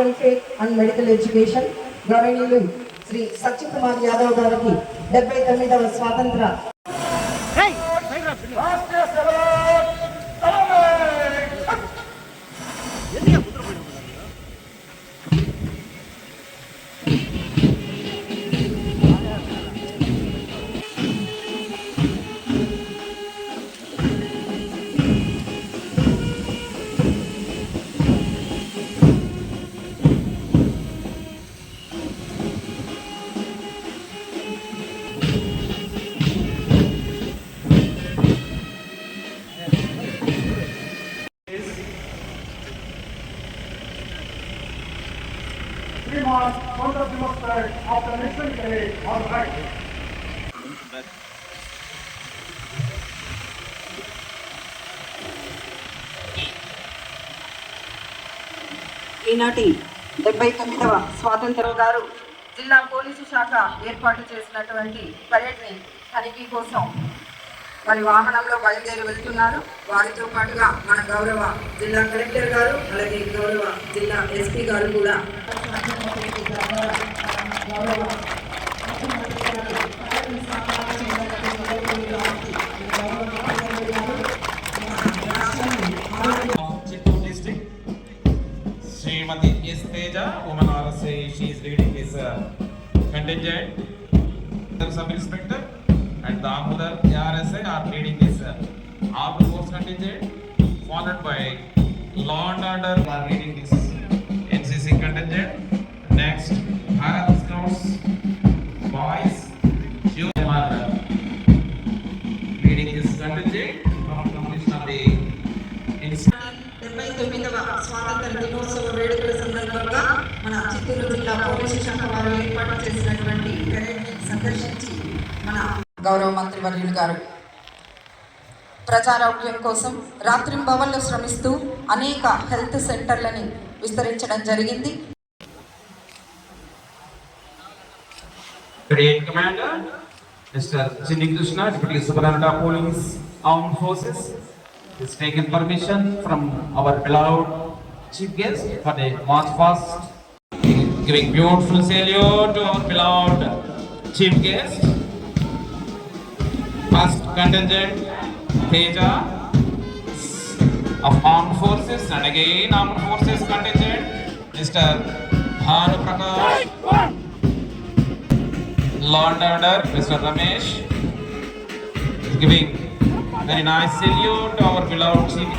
Welfare and medical education గవర్నీయులు శ్రీ సత్యకుమార్ యాదవ్ గారికి డెబ్బై తొమ్మిదవ స్వాతంత్ర On ఈనాటి డెబ్బై తొమ్మిదవ స్వాతంత్రం గారు జిల్లా పోలీసు శాఖ ఏర్పాటు చేసినటువంటి పర్యటన తనిఖీ కోసం వారి వాహనంలో బయలుదేరి వెళ్తున్నారు. వారితో పాటుగా మన గౌరవ జిల్లా కలెక్టర్ గారు అలాగే గౌరవ జిల్లా ఎస్పీ గారు కూడా and Damodar RSA are leading this uh, armed force contingent, followed by law and order are leading this NCC contingent. Next, Bharat Scouts, boys, you are uh, leading this contingent from completion of the incident. డెబ్బై తొమ్మిదవ స్వాతంత్ర దినోత్సవ వేడుకల సందర్భంగా మన చిత్తూరు జిల్లా police శాఖ వారు ఏర్పాటు చేసినటువంటి పెరేడ్ని సందర్శించి మన గౌరవ మంత్రి వర్యులు గారు. ప్రజారోగ్యం కోసం రాత్రింబవళ్ళు శ్రమిస్తూ అనేక హెల్త్ సెంటర్లని విస్తరించడం జరిగింది. Great commander mister Chinni Krishna deputy police arm forces is taken permission from our beloved chief guest for the march fast giving beautiful salute to chief guest First contingent, Teja of Armed Forces and again Armed Forces contingent, Mr. Bhanu Prakash. And Order, Mr. Ramesh, giving very nice salute to our beloved chief,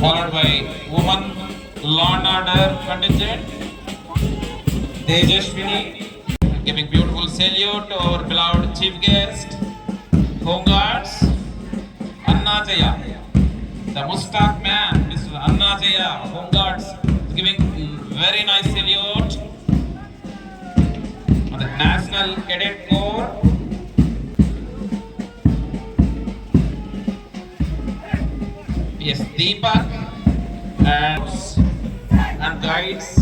followed by woman Law and Order contingent, Tejashwini, giving beautiful salute to our beloved chief guest, Home Guards, Anna Jaya, the Mustaq man, Mr. Anna Jaya, Home is giving very nice salute on the National Cadet Corps. Yes, Deepak and, and guides.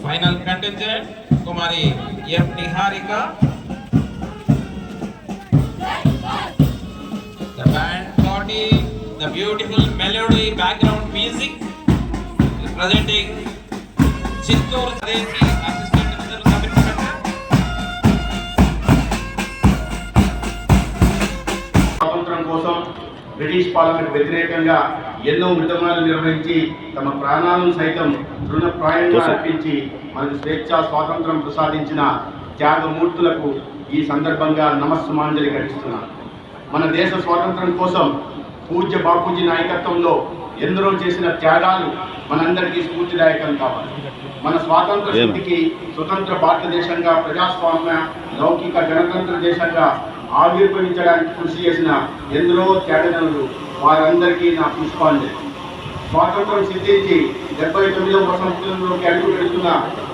Final contingent, Kumari F. Niharika. The band party, the beautiful melody background music is presenting స్వాతంత్రం కోసం British పాలనకు వ్యతిరేకంగా ఎన్నో ఉద్యమాలు నిర్వహించి తమ ప్రాణాలను సైతం తృణప్రాయంగా అర్పించి మనకు స్వేచ్ఛ స్వాతంత్రం ప్రసాదించిన త్యాగమూర్తులకు ఈ సందర్భంగా నమస్సుమాంజలి ఘటిస్తున్నాను. మన దేశ స్వాతంత్రం కోసం పూజ్య బాపూజీ నాయకత్వంలో ఎందరో చేసిన త్యాగాలు మనందరికీ స్ఫూర్తిదాయకం కావాలి. మన స్వాతంత్ర స్థితికి స్వతంత్ర భారతదేశంగా ప్రజాస్వామ్య లౌకిక గణతంత్ర దేశంగా ఆవిర్భవించడానికి కృషి చేసిన ఎందరో త్యాగదనులు వారందరికీ నా పుష్పాంజలి. స్వాతంత్రం సిద్ధించి డెబ్బై తొమ్మిదవ వసంతంలోకి అడుగు పెడుతున్న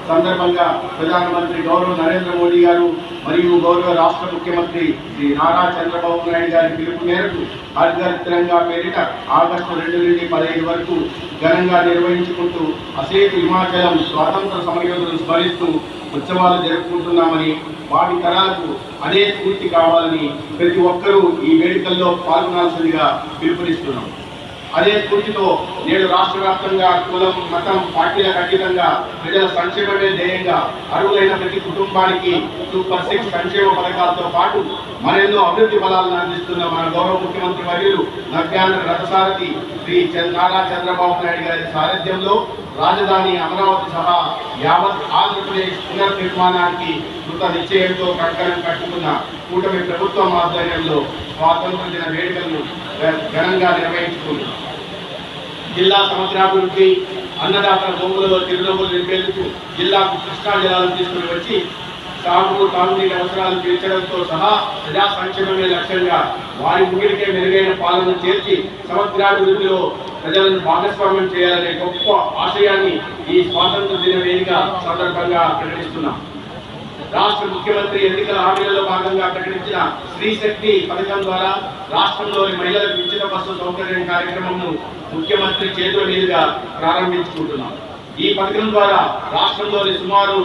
సందర్భంగా ప్రధానమంత్రి గౌరవ నరేంద్ర మోడీ గారు మరియు గౌరవ రాష్ట్ర ముఖ్యమంత్రి శ్రీ నారా చంద్రబాబు నాయుడు గారి పిలుపు మేరకు హర్ఘర్ పేరిట ఆగస్టు రెండు నుండి పదహైదు వరకు ఘనంగా నిర్వహించుకుంటూ అసేతు హిమాచలం స్వాతంత్ర సమరయోధులను స్మరిస్తూ ఉత్సవాలు జరుపుకుంటున్నామని వాటి తరాలకు అదే స్ఫూర్తి కావాలని ప్రతి ఒక్కరూ ఈ వేడుకల్లో పాల్గొనాల్సిందిగా పిలుపునిస్తున్నాం. అదే స్ఫూర్తితో నేడు రాష్ట్ర వ్యాప్తంగా కులం మతం పార్టీలకు అతీతంగా ప్రజల సంక్షేమమే ధ్యేయంగా అరువులైన ప్రతి కుటుంబానికి సూపర్ సిక్స్ సంక్షేమ పథకాలతో పాటు మరెన్నో అభివృద్ధి ఫలాలను అందిస్తున్న మన గౌరవ ముఖ్యమంత్రి వర్యులు నవ్యాంధ్ర రథసారథి శ్రీ నారా చంద్రబాబు నాయుడు గారి సారథ్యంలో రాజధాని అమరావతి సహా యావత్ ఆంధ్రప్రదేశ్ పునర్నిర్మాణానికి కృత నిశ్చయంతో కంకణం కట్టుకున్న కూటమి ప్రభుత్వం ఆధ్వర్యంలో స్వాతంత్ర దిన వేడుకలను ఘనంగా నిర్వహించుకున్నారు జిల్లా సమగ్రాభివృద్ధి అన్నదాతల భూములలో చిరునవ్వులు నింపేందుకు జిల్లాకు కృష్ణా జలాలను తీసుకుని వచ్చి సాగు తాగునీటి అవసరాలు తీర్చడంతో సహా ప్రజా సంక్షేమమే లక్ష్యంగా వారి ముగ్గురికే మెరుగైన పాలన చేర్చి సమగ్రాభివృద్ధిలో ప్రజలను భాగస్వామ్యం చేయాలనే గొప్ప ఆశయాన్ని ఈ స్వాతంత్ర దిన వేదిక సందర్భంగా ప్రకటిస్తున్నాం. రాష్ట్ర ముఖ్యమంత్రి ఎన్నికల హామీలలో భాగంగా ప్రకటించిన స్త్రీ శక్తి పథకం ద్వారా రాష్ట్రంలోని మహిళలకు ఉచిత బస్సు సౌకర్యం కార్యక్రమంను ముఖ్యమంత్రి చేతుల మీదుగా ప్రారంభించుకుంటున్నాం. ఈ పథకం ద్వారా రాష్ట్రంలోని సుమారు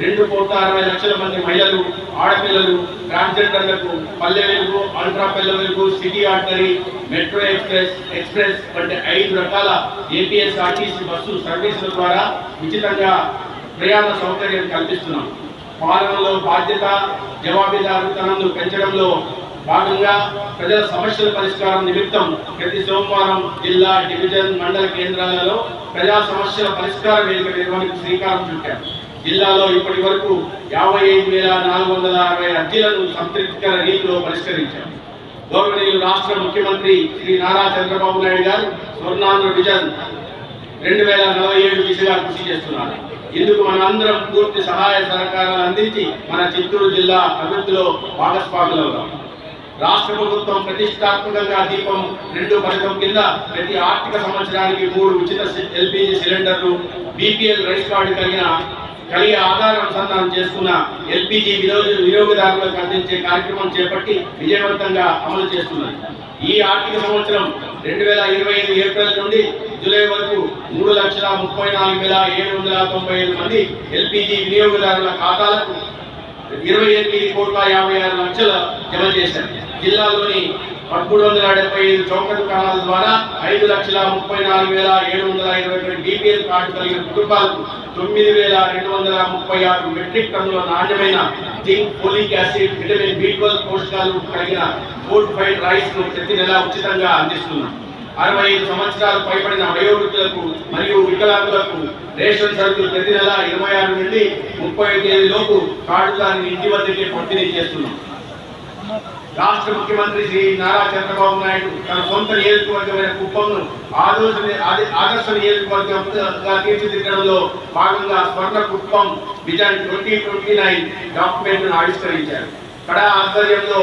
రెండు కోట్ల అరవై లక్షల మంది మహిళలు ఆడపిల్లలు ట్రాన్స్జెండర్లకు పల్లె Velugu ultra Palle Velugu city ordinary metro express express వంటి ఐదు రకాల ఏపీఎస్ఆర్టీసీ బస్సు సర్వీసుల ద్వారా ఉచితంగా ప్రయాణ సౌకర్యం కల్పిస్తున్నాం. పాలనలో బాధ్యత జవాబుదారీతనాన్ని పెంచడంలో భాగంగా ప్రజల సమస్యల పరిష్కారం నిమిత్తం ప్రతి సోమవారం జిల్లా డివిజన్ మండల కేంద్రాలలో ప్రజా సమస్యల పరిష్కార వేదిక నిర్వహణకు శ్రీకారం చుట్టారు. జిల్లాలో ఇప్పటి వరకు యాభై ఐదు వేల నాలుగు వందల అరవై అర్జీలను సంతృప్తికర రీతిలో పరిష్కరించారు. గౌరవనీయులు రాష్ట్ర ముఖ్యమంత్రి శ్రీ నారా చంద్రబాబు నాయుడు గారు స్వర్ణాంధ్ర విజన్ రెండు వేల నలభై ఏడు దిశగా కృషి చేస్తున్నారు. ఇందుకు మనందరం పూర్తి సహాయ సహకారాలు అందించి మన చిత్తూరు జిల్లా అభివృద్ధిలో భాగస్వాములవుతాం? రాష్ట్ర ప్రభుత్వం ప్రతిష్టాత్మకంగా దీపం రెండు పథకం కింద ప్రతి ఆర్థిక సంవత్సరానికి మూడు ఉచిత ఎల్పిజి సిలిండర్లు బీపీఎల్ రైస్ కార్డు కలిగిన కలిగే ఆధార అనుసంధానం చేసుకున్న ఎల్పిజి వినియోగ వినియోగదారులకు అందించే కార్యక్రమం చేపట్టి విజయవంతంగా అమలు చేస్తున్నది ఈ ఆర్థిక సంవత్సరం రెండు వేల ఇరవై ఐదు ఏప్రిల్ నుండి జూలై వరకు మూడు లక్షల ముప్పై నాలుగు వేల ఏడు వందల తొంభై ఏడు మంది ఎల్పిజి వినియోగదారుల ఖాతాలకు ఇరవై ఎనిమిది కోట్ల యాభై ఆరు లక్షల జమ చేశారు. జిల్లాలోని పదమూడు వందల డెబ్బై ఐదు చౌక దుకాణాల ద్వారా ఐదు లక్షల ముప్పై నాలుగు వేల ఏడు వందల ఇరవై ఒకటి బీపీఎల్ కార్డు కలిగిన కుటుంబాలకు తొమ్మిది వేల రెండు వందల ముప్పై ఆరు మెట్రిక్ టన్నుల నాణ్యమైన zinc folic acid vitamin B twelve పోషకాలు కలిగిన ఫుడ్ ఫైడ్ రైస్ను ప్రతి నెల ఉచితంగా అందిస్తున్నాం అరవై ఐదు సంవత్సరాలు పైబడిన వయోవృద్ధులకు మరియు వికలాంగులకు రేషన్ సరుకులు ప్రతి నెల ఇరవై ఆరు నుండి ముప్పై తేదీ లోపు కార్డుదారిని ఇంటి వద్దకే పంపిణీ చేస్తున్నాం. రాష్ట్ర ముఖ్యమంత్రి శ్రీ నారా చంద్రబాబు నాయుడు తన సొంత నియోజకవర్గమైన కుప్పంను ఆదర్శ ఆదర్శ నియోజకవర్గంగా తీర్చిదిద్దడంలో భాగంగా Swarna Kuppam vision twenty twenty nine డాక్యుమెంట్ను ఆవిష్కరించారు. కడా ఆధ్వర్యంలో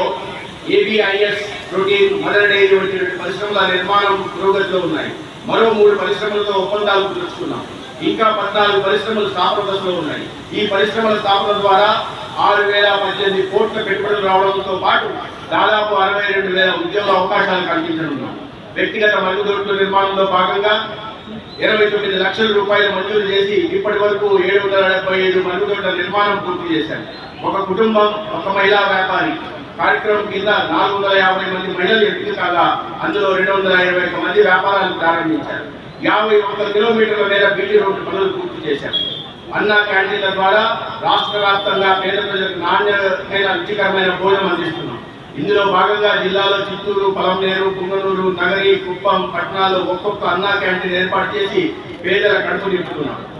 ఏబిఐఎస్ ప్రోటీన్ మదర్ డైరీ వంటి పరిశ్రమల నిర్మాణం పురోగతిలో ఉన్నాయి. మరో మూడు పరిశ్రమలతో ఒప్పందాలు కుదుర్చుకున్నాం. ఇంకా పద్నాలుగు పరిశ్రమలు స్థాపన దశలో ఉన్నాయి. ఈ పరిశ్రమల స్థాపన ద్వారా ఆరు వేల పద్దెనిమిది కోట్ల పెట్టుబడులు రావడంతో పాటు దాదాపు అరవై రెండు వేల ఉద్యోగ అవకాశాలు కల్పించనున్నాం. వ్యక్తిగత మరుగుదొడ్ల నిర్మాణంలో భాగంగా ఇరవై తొమ్మిది లక్షల రూపాయలు మంజూరు చేసి ఇప్పటి వరకు ఏడు వందల డెబ్బై ఐదు మరుగుదొడ్ల నిర్మాణం పూర్తి చేశారు ఒక కుటుంబం ఒక మహిళా వ్యాపారి కార్యక్రమం కింద నాలుగు వందల యాభై మంది మహిళలు ఎంపిక కాగా అందులో రెండు వందల ఇరవై ఒక్క మంది వ్యాపారాలు ప్రారంభించారు. యాభై ఒక్క కిలోమీటర్ల మేర బీటీ రోడ్డు పనులు పూర్తి చేశారు. అన్నా క్యాంటీన్ల ద్వారా రాష్ట్ర వ్యాప్తంగా పేద ప్రజలకు నాణ్యమైన రుచికరమైన భోజనం అందిస్తున్నాం. ఇందులో భాగంగా జిల్లాలో చిత్తూరు పలంనేరు పుంగనూరు నగరి కుప్పం పట్టణాలు ఒక్కొక్క అన్నా క్యాంటీన్ ఏర్పాటు చేసి పేదల కడుపు నింపుతున్నాం.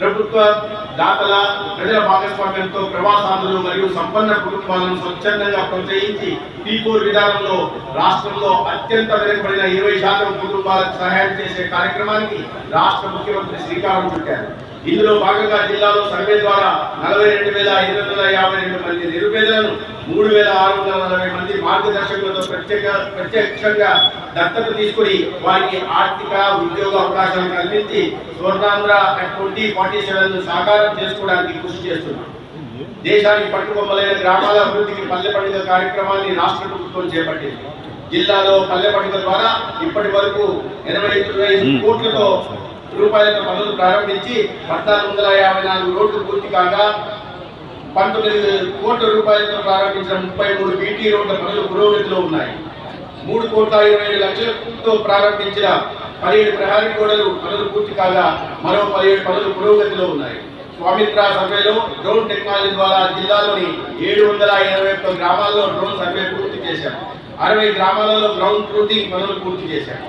ప్రభుత్వ దాతల ప్రజల భాగస్వామ్యంతో ప్రవాసాదులు మరియు సంపన్న కుటుంబాలను స్వచ్ఛందంగా ప్రోత్సహించి పీపూర్ విధానంలో రాష్ట్రంలో అత్యంత వెనుకబడిన ఇరవై శాతం కుటుంబాలకు సహాయం చేసే కార్యక్రమానికి రాష్ట్ర ముఖ్యమంత్రి శ్రీకారం చుట్టారు. ఇందులో భాగంగా జిల్లాలో సర్వే ద్వారా నలభై రెండు వేల ఐదు వందల యాభై రెండు మంది నిరుపేదలను మూడు వేల ఆరు వందల నలభై మంది మార్గదర్శకులతో ప్రత్యేక ప్రత్యక్షంగా దత్తత తీసుకుని వారికి ఆర్థిక ఉద్యోగ అవకాశాలు కల్పించి స్వర్ణాంధ్ర ట్వంటీ ఫార్టీ సెవెన్ సాకారం చేసుకోవడానికి కృషి చేస్తున్నాం దేశానికి పట్టుకొమ్మలైన గ్రామాల అభివృద్ధికి పల్లె పండుగ కార్యక్రమాన్ని రాష్ట్ర ప్రభుత్వం చేపట్టింది. జిల్లాలో పల్లె పండుగ ద్వారా ఇప్పటి వరకు ఎనభై ఐదు కోట్లతో రూపాయలతో పనులు ప్రారంభించి పద్నాలుగు వందల యాభై నాలుగు రోడ్లు పూర్తి కాగా పంతొమ్మిది కోట్ల రూపాయలతో ప్రారంభించిన ముప్పై మూడు బీటీ రోడ్ల పనులు పురోగతిలో ఉన్నాయి. మూడు కోట్ల ఇరవై ఏడు లక్షలతో ప్రారంభించిన పదిహేడు ప్రహారీ గోడలు పనులు పూర్తి కాగా మరో పదిహేడు పనులు పురోగతిలో ఉన్నాయి. స్వామిత్ర సర్వేలో డ్రోన్ టెక్నాలజీ ద్వారా జిల్లాలోని ఏడు వందల ఇరవై ఒక్క గ్రామాల్లో డ్రోన్ సర్వే పూర్తి చేశాం. అరవై గ్రామాలలో గ్రౌండ్ ట్రూతింగ్ పనులు పూర్తి చేశాం.